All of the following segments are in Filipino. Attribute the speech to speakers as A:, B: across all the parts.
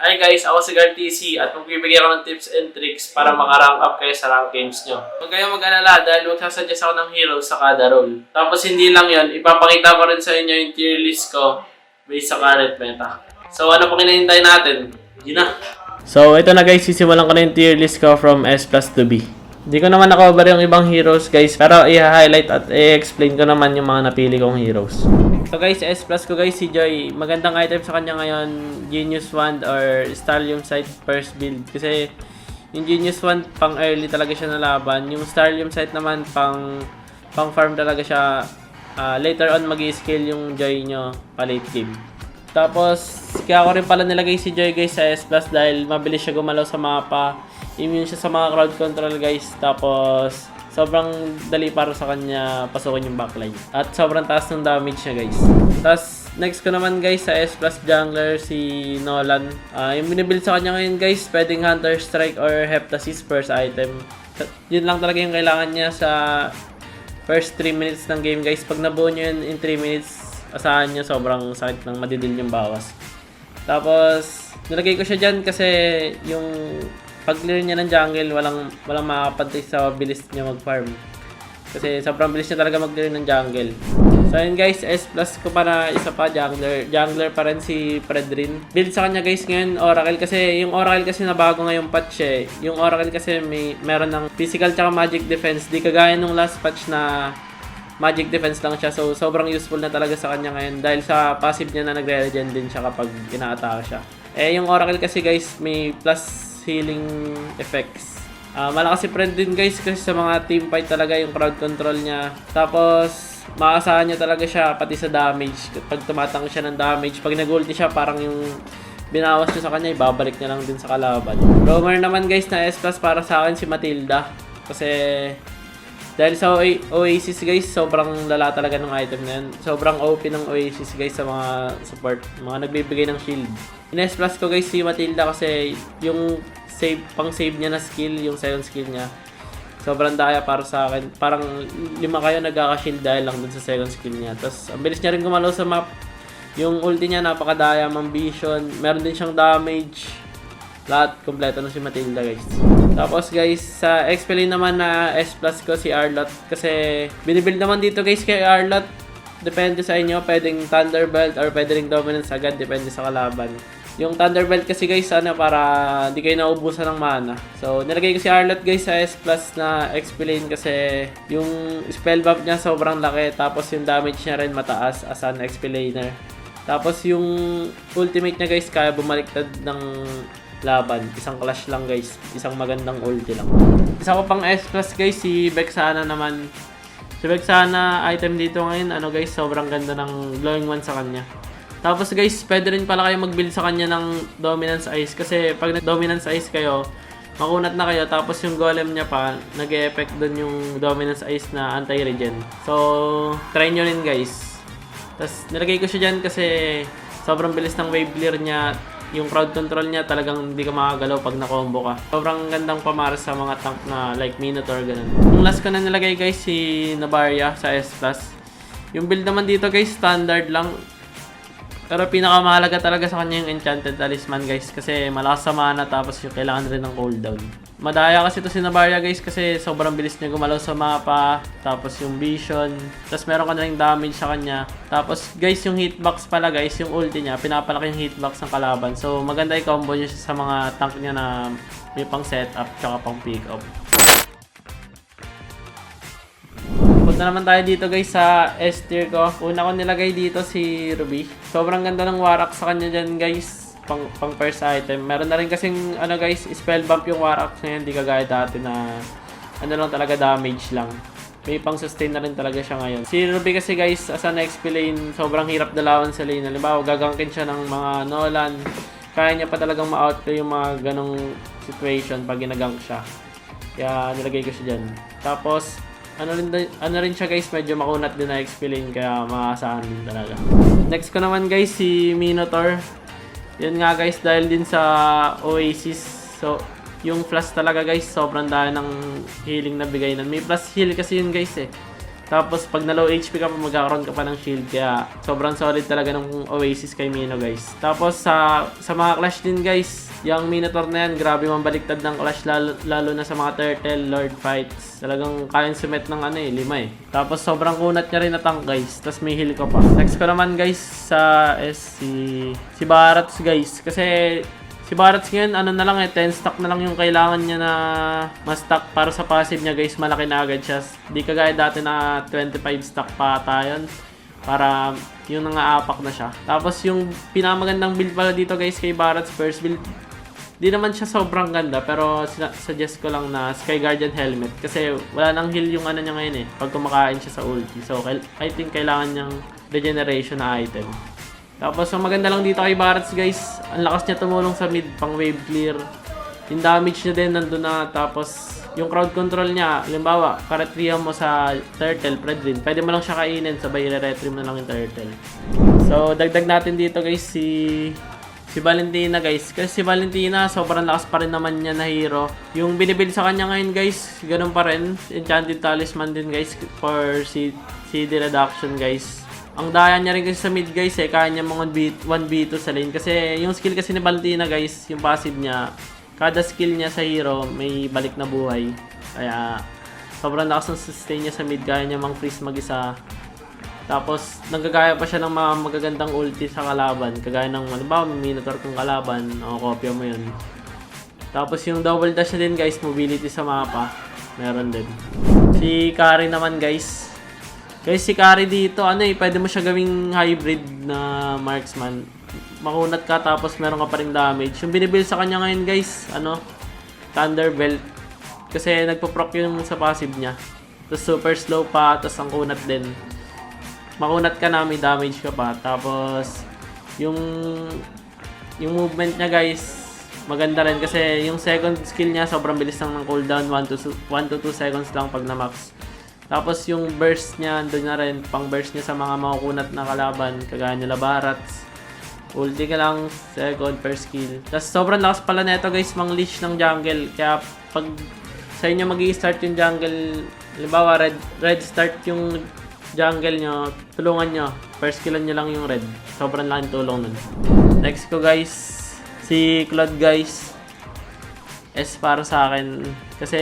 A: Hi guys, ako si Gar TC at magbibigay ako ng tips and tricks para makarank up kayo sa rank games nyo. Huwag kayong mag-alala dahil magsasuggest ako ng heroes sa kada role. Tapos hindi lang yon, ipapakita ko rin sa inyo yung tier list ko based sa current meta. So ano pang hinihintay natin? Hindi na. So ito na guys, sisimulan ko na yung tier list ko from S plus to B. Hindi ko naman na-cover yung ibang heroes guys, pero i-highlight at i-explain ko naman yung mga napili kong heroes. So guys, S plus ko guys, si Joy. Magandang item sa kanya ngayon, Genius Wand or Starlium Sight first build. Kasi yung Genius Wand, pang early talaga siya na laban. Yung Starlium Sight naman, pang, pang farm talaga siya. Ah, later on, mag scale yung Joy nyo pa late game. Tapos, kaya ko rin pala nilagay si Joy guys sa S Plus dahil mabilis siya gumalaw sa mapa. Immune siya sa mga crowd control guys. Tapos, sobrang dali para sa kanya pasukin yung backline. At sobrang taas ng damage niya guys. Tapos, next ko naman guys sa S Plus jungler si Nolan. Ah, yung binibuild sa kanya ngayon guys, pwedeng Hunter Strike or Heptasis first item. Yun lang talaga yung kailangan niya sa first 3 minutes ng game guys. Pag nabuo nyo yun in 3 minutes, asahan nyo sobrang sakit ng madidil yung bawas. Tapos, nilagay ko siya dyan kasi yung pag clear niya ng jungle, walang, walang makakapantay sa bilis niya mag-farm. Kasi sobrang bilis niya talaga mag-clear ng jungle. So yun guys, S plus ko para isa pa jungler. Jungler pa rin si Predrin. Build sa kanya guys ngayon Oracle kasi yung Oracle kasi nabago ngayong patch eh. Yung Oracle kasi may meron ng physical tsaka magic defense. Di kagaya nung last patch na magic defense lang siya. So, sobrang useful na talaga sa kanya ngayon dahil sa passive niya na nagre-regen din siya kapag ina-attack siya. Eh, yung Oracle kasi guys, may plus healing effects. Ah, malakas si friend din guys kasi sa mga team fight talaga yung crowd control niya. Tapos, maasahan niya talaga siya pati sa damage. Pag tumatang siya ng damage, pag nag-ulti siya, parang yung binawas niya sa kanya, ibabalik niya lang din sa kalaban. Roamer naman guys na S plus para sa akin si Matilda. Kasi dahil sa Oa- Oasis guys, sobrang lala talaga ng item na yun. Sobrang OP ng Oasis guys sa mga support, mga nagbibigay ng shield. In-S plus ko guys si Matilda kasi yung save, pang save niya na skill, yung second skill niya. Sobrang daya para sa akin. Parang lima kayo nagkaka-shield dahil lang dun sa second skill niya. Tapos ang bilis niya rin gumalaw sa map. Yung ulti niya napakadaya, mang vision. Meron din siyang damage. Lahat kompleto na si Matilda guys. Tapos guys, sa XP lane naman na S plus ko si Arlot. Kasi binibuild naman dito guys kay Arlot. Depende sa inyo, pwedeng Thunderbelt or pwede ring Dominance agad, depende sa kalaban. Yung Thunderbelt kasi guys, ano, para di kayo naubusan ng mana. So, nilagay ko si Arlot guys sa S plus na XP lane kasi yung spell buff niya sobrang laki. Tapos yung damage niya rin mataas as an XP laner. Tapos yung ultimate niya guys, kaya bumaliktad ng laban. Isang clash lang guys. Isang magandang ulti lang. Isa ko pang S plus guys, si Vexana naman. Si Vexana item dito ngayon, ano guys, sobrang ganda ng glowing one sa kanya. Tapos guys, pwede rin pala kayo mag-build sa kanya ng Dominance Ice kasi pag nag-Dominance Ice kayo, makunat na kayo tapos yung golem niya pa, nag-e-effect dun yung Dominance Ice na anti-regen. So, try nyo rin guys. Tapos nilagay ko siya dyan kasi sobrang bilis ng wave clear niya. Yung crowd control niya talagang hindi ka makagalaw pag na-combo ka. Sobrang gandang pamaras sa mga tank na like Minotaur ganun. Yung last ko na nilagay guys si Nabaria sa S+. Yung build naman dito guys standard lang. Pero pinakamahalaga talaga sa kanya yung Enchanted Talisman guys kasi malakas sa mana tapos yung kailangan rin ng cooldown. Madaya kasi to si Nabaria guys kasi sobrang bilis niya gumalaw sa mapa tapos yung vision tapos meron ka na ring damage sa kanya. Tapos guys yung hitbox pala guys yung ulti niya pinapalaki yung hitbox ng kalaban. So maganda i-combo niya sa mga tank niya na may pang setup tsaka pang pick up. Punta naman tayo dito guys sa S tier ko. Una ko nilagay dito si Ruby. Sobrang ganda ng warak sa kanya dyan guys. Pang, pang first item. Meron na rin kasing ano guys, spell bump yung warak niya. Hindi kagaya dati na ano lang talaga damage lang. May pang sustain na rin talaga siya ngayon. Si Ruby kasi guys, as an XP lane, sobrang hirap dalawan sa lane. Halimbawa, gagangkin siya ng mga Nolan. Kaya niya pa talagang ma-outplay yung mga ganong situation pag ginagank siya. Kaya nilagay ko siya dyan. Tapos, ano rin, ano rin siya guys, medyo makunat din na XP lane kaya maasahan din talaga. Next ko naman guys, si Minotaur. Yun nga guys, dahil din sa Oasis. So, yung flash talaga guys, sobrang dahil ng healing na bigay nun. May plus heal kasi yun guys eh. Tapos pag na low HP ka pa, magkakaroon ka pa ng shield. Kaya sobrang solid talaga ng Oasis kay Mino guys. Tapos sa sa mga clash din guys, yung Minotaur na yan, grabe mambaliktad ng clash lalo, lalo na sa mga turtle, lord fights. Talagang kayang sumet ng ano eh, lima eh. Tapos sobrang kunat niya rin na tank guys. Tapos may heal ka pa. Next ko naman guys sa S si, si Barats guys. Kasi Si Barats ngayon, ano na lang eh, 10 stack na lang yung kailangan niya na ma-stack para sa passive niya guys, malaki na agad siya. Di kagaya dati na 25 stack pa tayo para yung nangaapak na siya. Tapos yung pinamagandang build pala dito guys kay Barats first build, di naman siya sobrang ganda pero suggest ko lang na Sky Guardian helmet kasi wala nang heal yung ano niya ngayon eh pag kumakain siya sa ulti. So I think kailangan niyang regeneration na item. Tapos ang maganda lang dito kay Barats guys, ang lakas niya tumulong sa mid pang wave clear. Yung damage niya din nandun na tapos yung crowd control niya, halimbawa, karetrihan mo sa turtle, Predrin, pwede mo lang siya kainin, sabay i-retry mo lang yung turtle. So, dagdag natin dito guys si si Valentina guys. Kasi si Valentina, sobrang lakas pa rin naman niya na hero. Yung binibuild sa kanya ngayon guys, ganun pa rin. Enchanted Talisman din guys for si CD reduction guys. Ang daya niya rin kasi sa mid guys eh, kaya niya mga 1v2 sa lane. Kasi yung skill kasi ni Valentina guys, yung passive niya, kada skill niya sa hero may balik na buhay. Kaya sobrang lakas ng sustain niya sa mid, kaya niya mang freeze mag-isa. Tapos, nagagaya pa siya ng mga magagandang ulti sa kalaban. Kagaya ng, ano ba, Minotaur kong kalaban. O, kopya mo yun. Tapos, yung double dash na din, guys, mobility sa mapa. Meron din. Si Kari naman, guys. Guys, si Kari dito, ano eh, pwede mo siya gawing hybrid na marksman. Makunat ka, tapos meron ka pa rin damage. Yung binibuild sa kanya ngayon, guys, ano, Thunderbelt. Kasi nagpo-proc yung sa passive niya. Tapos super slow pa, tapos ang kunat din makunat ka na, may damage ka pa. Tapos, yung yung movement niya guys, maganda rin kasi yung second skill niya sobrang bilis lang ng cooldown 1 to 1 to 2 seconds lang pag na max. Tapos yung burst niya doon na rin pang burst niya sa mga makukunat na kalaban kagaya nila Barats. Ulti ka lang second per skill. Tapos sobrang lakas pala nito guys mang leash ng jungle kaya pag sa inyo magi start yung jungle halimbawa red red start yung jungle nyo, tulungan nyo. First killan nyo lang yung red. Sobrang laking tulong nun. Next ko guys, si Claude guys. S para sa akin. Kasi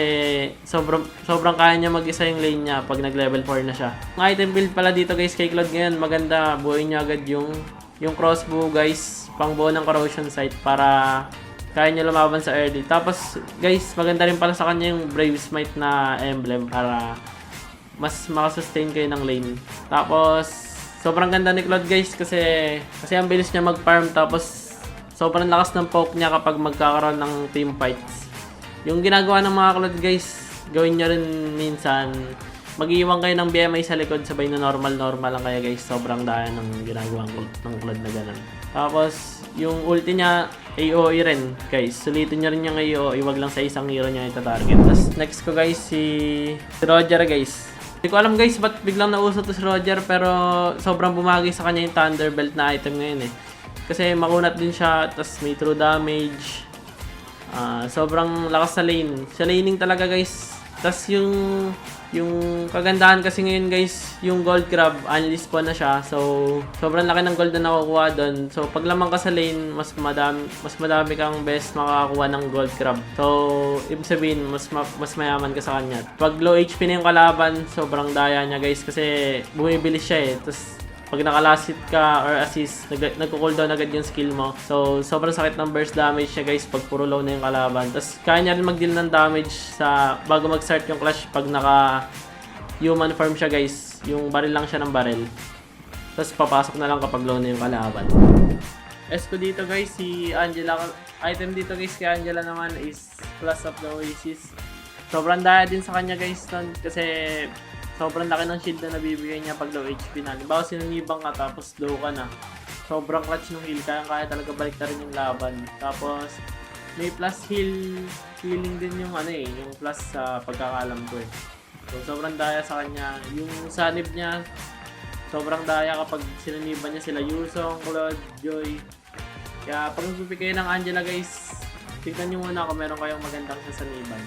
A: sobrang, sobrang kaya niya mag-isa yung lane niya pag nag-level 4 na siya. Ang item build pala dito guys kay Claude ngayon, maganda. Buuin niya agad yung, yung crossbow guys. Pang buo ng corrosion sight para kaya niya lumaban sa early. Tapos guys, maganda rin pala sa kanya yung Brave Smite na emblem para mas makasustain kayo ng lane. Tapos, sobrang ganda ni Claude guys kasi kasi ang bilis niya mag-farm tapos sobrang lakas ng poke niya kapag magkakaroon ng team fights. Yung ginagawa ng mga Claude guys, gawin niyo rin minsan. Mag-iwan kayo ng BMI sa likod sabay na normal-normal lang kaya guys. Sobrang daya ng ginagawa ng Claude na ganun. Tapos, yung ulti niya, AOE rin, guys. Sulitin niya rin yung AOE, wag lang sa isang hero niya ita-target. Tapos, next ko guys, si, si Roger guys. Hindi ko alam guys, ba't biglang nauso to si Roger, pero sobrang bumagi sa kanya yung Thunderbelt na item ngayon eh. Kasi makunat din siya, tapos may true damage. Ah, sobrang lakas sa lane. Sa laning talaga guys. Tapos yung yung kagandahan kasi ngayon guys, yung gold crab, unleash pa na siya. So, sobrang laki ng gold na nakukuha doon. So, pag lamang ka sa lane, mas madami, mas madami kang best makakakuha ng gold crab. So, ibig sabihin, mas ma- mas mayaman ka sa kanya. Pag low HP na yung kalaban, sobrang daya niya guys kasi bumibilis siya eh. Tapos, pag nakalasit ka or assist, nag nagko-cooldown agad yung skill mo. So, sobrang sakit ng burst damage niya guys pag puro low na yung kalaban. Tapos, kaya niya rin mag-deal ng damage sa bago mag-start yung clash pag naka human form siya guys. Yung baril lang siya ng baril. Tapos, papasok na lang kapag low na yung kalaban. S ko dito guys, si Angela, item dito guys kay Angela naman is Plus of the Oasis. Sobrang daya din sa kanya guys nun kasi sobrang laki ng shield na nabibigay niya pag low HP na. Halimbawa sinunibang ka tapos low ka na. Sobrang clutch ng heal, kaya kaya talaga balik na rin yung laban. Tapos may plus heal, healing din yung ano eh, yung plus sa pagkakalam ko eh. So sobrang daya sa kanya. Yung sanib niya, sobrang daya kapag sinuniban niya sila Yusong, Claude, Joy. Kaya pag nagpipig kayo ng Angela guys, tignan nyo muna kung meron kayong magandang sasaniban.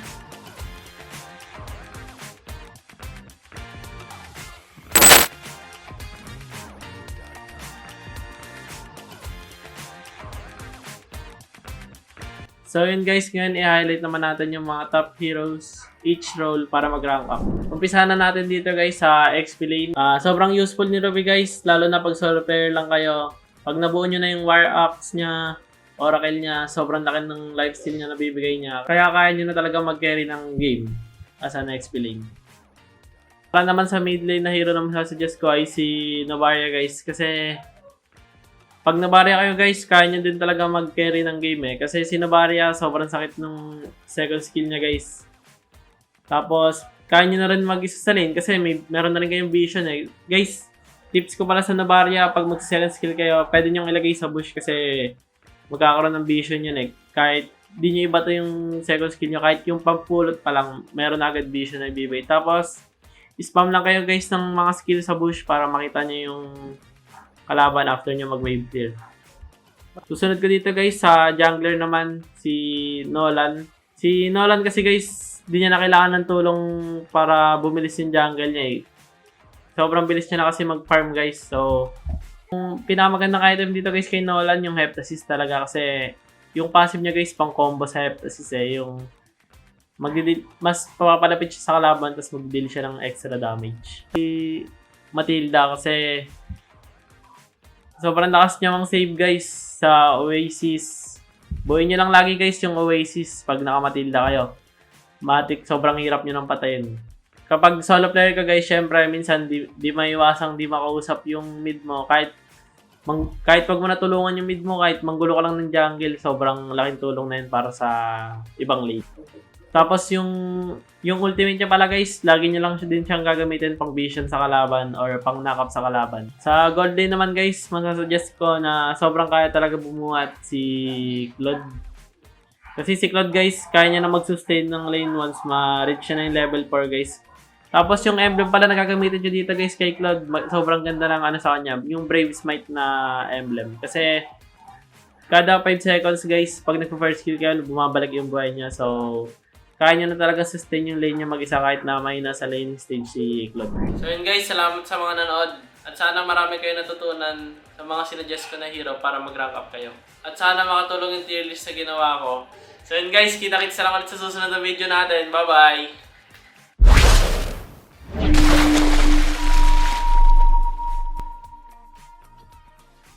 A: So yun guys, ngayon i-highlight naman natin yung mga top heroes each role para mag-rank up. Umpisa na natin dito guys sa XP lane. Ah, sobrang useful ni Ruby guys, lalo na pag solo player lang kayo. Pag nabuo nyo na yung War Ops niya, Oracle niya, sobrang laki ng lifesteal niya na bibigay niya. Kaya kaya nyo na talaga mag-carry ng game as an XP lane. Para naman sa mid lane na hero na masasuggest ko ay si Novaria guys kasi pag Novaria kayo guys, kaya nyo din talaga mag-carry ng game eh. Kasi si Novaria, sobrang sakit nung second skill niya guys. Tapos, kaya nyo na rin mag-isa sa lane kasi may, meron na rin kayong vision eh. Guys, tips ko pala sa Novaria, pag mag-second skill kayo, pwede nyo ilagay sa bush kasi magkakaroon ng vision yun eh. Kahit di nyo iba to yung second skill nyo, kahit yung pampulot pa lang, meron na agad vision na ibibigay. Tapos, spam lang kayo guys ng mga skill sa bush para makita nyo yung kalaban after nyo mag-wave clear. Susunod ko dito guys sa jungler naman si Nolan. Si Nolan kasi guys, di niya na kailangan ng tulong para bumilis yung jungle niya eh. Sobrang bilis niya na kasi mag-farm guys. So, yung pinakamagandang item dito guys kay Nolan yung Heptasis talaga kasi yung passive niya guys pang combo sa Heptasis eh. Yung magdidil, mas papapalapit siya sa kalaban tapos magdidil siya ng extra damage. Si Matilda kasi sobrang lakas niya mang save guys sa Oasis. Buuin niyo lang lagi guys yung Oasis pag nakamatilda kayo. Matik, sobrang hirap niyo nang patayin. Kapag solo player ka guys, syempre minsan di, di maiwasang di makausap yung mid mo. Kahit mang, kahit wag mo natulungan yung mid mo, kahit manggulo ka lang ng jungle, sobrang laking tulong na yun para sa ibang lane. Tapos yung yung ultimate niya pala guys, lagi niyo lang siya din siyang gagamitin pang vision sa kalaban or pang knock-up sa kalaban. Sa gold lane naman guys, masasuggest ko na sobrang kaya talaga bumuhat si Claude. Kasi si Claude guys, kaya niya na mag-sustain ng lane once ma-reach siya na yung level 4 guys. Tapos yung emblem pala na gagamitin nyo dito guys kay Claude, ma- sobrang ganda ng ano sa kanya, yung Brave Smite na emblem. Kasi kada 5 seconds guys, pag nagpa-first kill kayo, bumabalik yung buhay niya. So, kaya niya na talaga sustain yung lane niya mag-isa kahit na may nasa lane stage si Claude. So yun guys, salamat sa mga nanood. At sana marami kayo natutunan sa mga sinuggest ko na hero para mag-rank up kayo. At sana makatulong yung tier list na ginawa ko. So yun guys, kita-kits lang ulit sa susunod na video natin. Bye-bye!